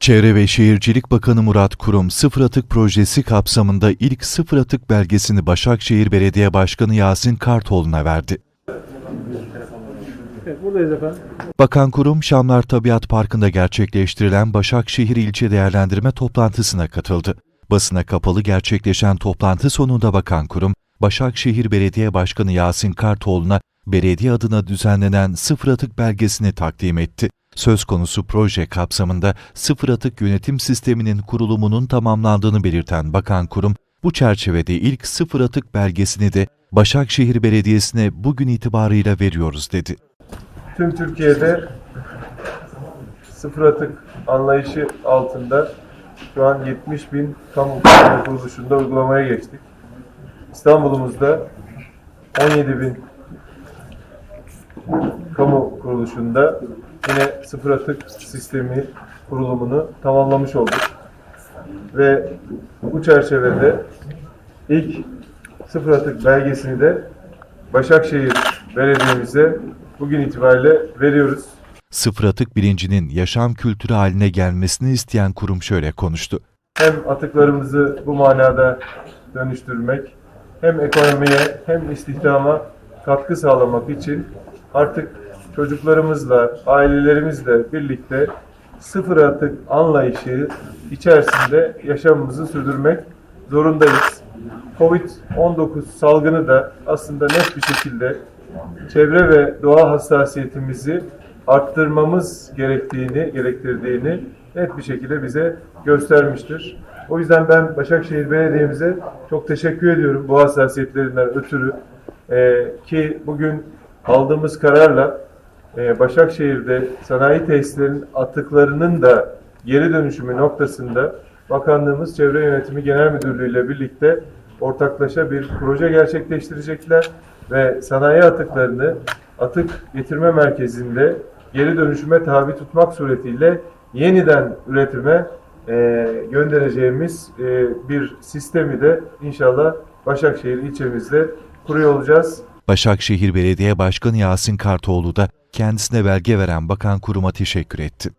Çevre ve Şehircilik Bakanı Murat Kurum, Sıfır Atık Projesi kapsamında ilk sıfır atık belgesini Başakşehir Belediye Başkanı Yasin Kartoğlu'na verdi. Bakan Kurum, Şamlar Tabiat Parkı'nda gerçekleştirilen Başakşehir İlçe Değerlendirme toplantısına katıldı. Basına kapalı gerçekleşen toplantı sonunda Bakan Kurum, Başakşehir Belediye Başkanı Yasin Kartoğlu'na belediye adına düzenlenen sıfır atık belgesini takdim etti. Söz konusu proje kapsamında sıfır atık yönetim sisteminin kurulumunun tamamlandığını belirten Bakan Kurum, bu çerçevede ilk sıfır atık belgesini de Başakşehir Belediyesi'ne bugün itibarıyla veriyoruz dedi. tüm Türkiye'de sıfır atık anlayışı altında şu an 70 bin kamu kuruluşunda uygulamaya geçtik. İstanbul'umuzda 17 bin kamu kuruluşunda yine sıfır atık sistemi kurulumunu tamamlamış olduk. Ve bu çerçevede ilk sıfır atık belgesini de Başakşehir Belediye'mize bugün itibariyle veriyoruz. Sıfır atık bilincinin yaşam kültürü haline gelmesini isteyen kurum şöyle konuştu. Hem atıklarımızı bu manada dönüştürmek, hem ekonomiye hem istihdama katkı sağlamak için artık çocuklarımızla, ailelerimizle birlikte sıfır atık anlayışı içerisinde yaşamımızı sürdürmek zorundayız. Covid-19 salgını da aslında net bir şekilde çevre ve doğa hassasiyetimizi arttırmamız gerektiğini, gerektirdiğini net bir şekilde bize göstermiştir. O yüzden ben Başakşehir Belediye'mize çok teşekkür ediyorum bu hassasiyetlerinden ötürü. Ee, ki bugün aldığımız kararla e, Başakşehir'de sanayi tesislerinin atıklarının da geri dönüşümü noktasında Bakanlığımız Çevre Yönetimi Genel Müdürlüğü ile birlikte ortaklaşa bir proje gerçekleştirecekler ve sanayi atıklarını atık getirme merkezinde geri dönüşüme tabi tutmak suretiyle yeniden üretime e, göndereceğimiz e, bir sistemi de inşallah Başakşehir ilçemizde kuruyor olacağız. Başakşehir Belediye Başkanı Yasin Kartoğlu da kendisine belge veren bakan kuruma teşekkür etti.